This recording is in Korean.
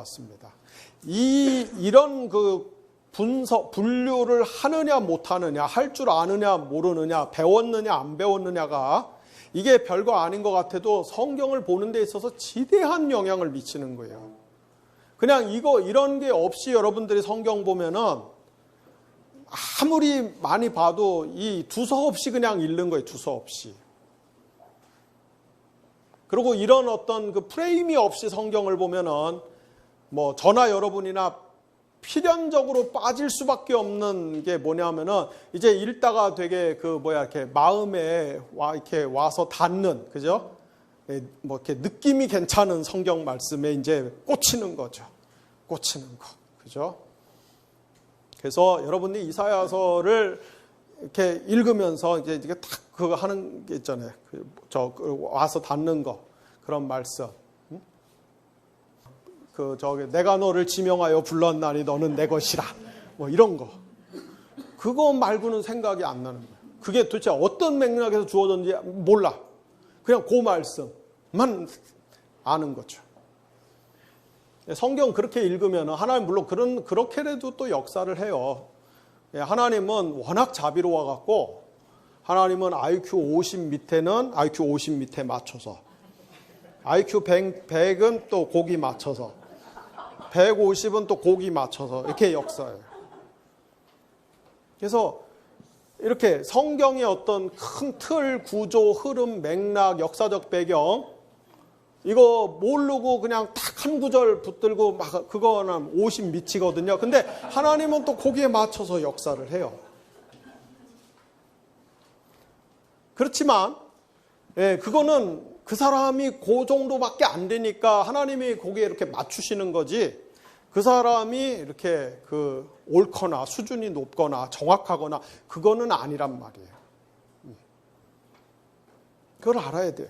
같습니다. 이 이런 그 분석 분류를 하느냐 못하느냐 할 줄 아느냐 모르느냐 배웠느냐 안 배웠느냐가 이게 별거 아닌 것 같아도 성경을 보는 데 있어서 지대한 영향을 미치는 거예요. 그냥 이거 이런 게 없이 여러분들이 성경 보면은 아무리 많이 봐도 이 두서 없이 그냥 읽는 거예요. 두서 없이. 그리고 이런 어떤 그 프레임이 없이 성경을 보면은 뭐 저나 여러분이나 필연적으로 빠질 수밖에 없는 게 뭐냐면은 이제 읽다가 되게 그 뭐야 이렇게 마음에 와 이렇게 와서 닿는 그죠? 예, 뭐 이렇게 느낌이 괜찮은 성경 말씀에 이제 꽂히는 거죠. 꽂히는 거. 그죠? 그래서 여러분이 이사야서를 이렇게 읽으면서 이제 이게 딱 그거 하는 게 있잖아요. 그저 와서 닿는 거 그런 말씀. 응? 그 저기 내가 너를 지명하여 불렀나니 너는 내 것이라. 뭐 이런 거. 그거 말고는 생각이 안 나는 거예요. 그게 도대체 어떤 맥락에서 주어졌는지 몰라. 그냥 그 말씀만 아는 거죠. 성경 그렇게 읽으면 하나님 물론 그런 그렇게라도 또 역사를 해요. 예, 하나님은 워낙 자비로워 갖고 하나님은 IQ 50 밑에는 IQ 50 밑에 맞춰서 IQ 100, 100은 또 고기 맞춰서 150은 또 고기 맞춰서 이렇게 역사해요. 그래서 이렇게 성경의 어떤 큰 틀, 구조, 흐름, 맥락, 역사적 배경 이거 모르고 그냥 딱 한 구절 붙들고 막 그거는 50 미치거든요. 근데 하나님은 또 거기에 맞춰서 역사를 해요. 그렇지만 예, 그거는 그 사람이 그 정도밖에 안 되니까 하나님이 거기에 이렇게 맞추시는 거지. 그 사람이 이렇게 그 옳거나 수준이 높거나 정확하거나 그거는 아니란 말이에요. 음. 그걸 알아야 돼요.